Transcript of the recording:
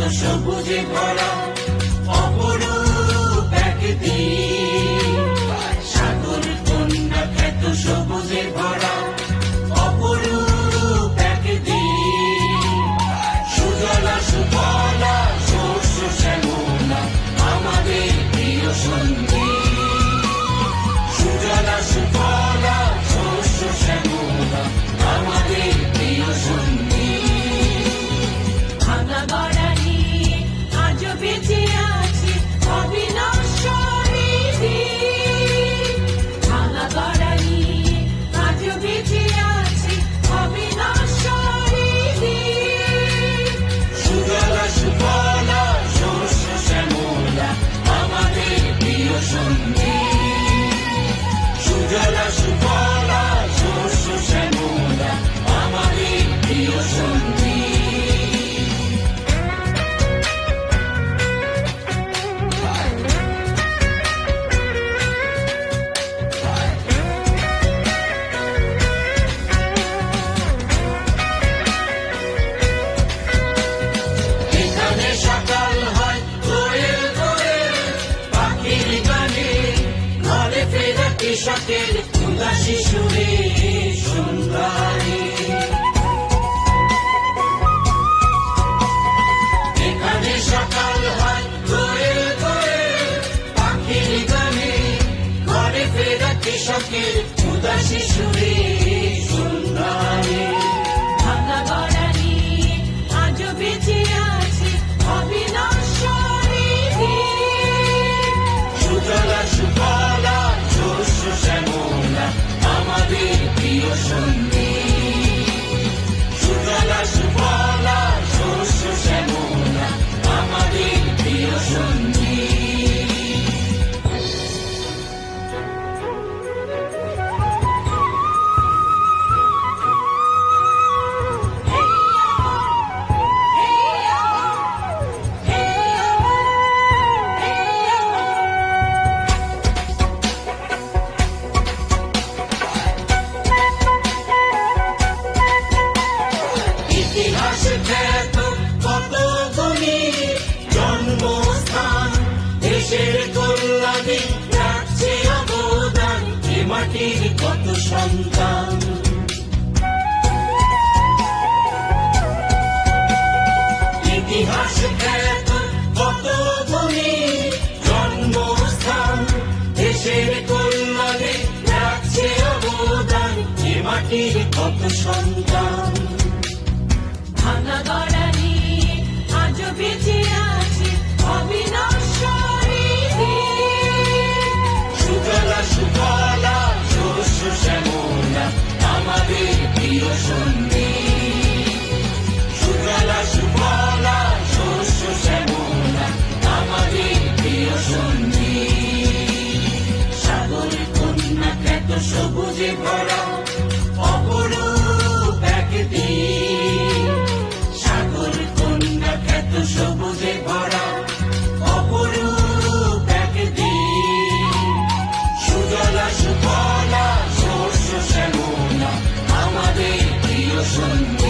সবুজে ভরা অপরূপ একদিন সাগর কন্যা খ্যাত সবুজে ভরা অপরূপ একদিন সুজলা, সুফলা, শস্য, শ্যামলা, আমাদের প্রিয় সঙ্গী সুজলা, সুফলা, শস্য, শ্যামলা, আমাদের প্রিয় সঙ্গী ভাঙা Happy কৃষকের ক্ষুদা শিশুরে সুন্দরী এখানে সকাল হয় ধরে ধরে পাখির গানে ঘরে ফেরা কৃষকের ক্ষুদা শিশুরে মাটির কত সন্তান? ইতিহাস কত ধনী জন্মস্থান? দেশের কল্যাণে রাখছে অবদান এ মাটির কত সন্তান? 兄弟 Hoje.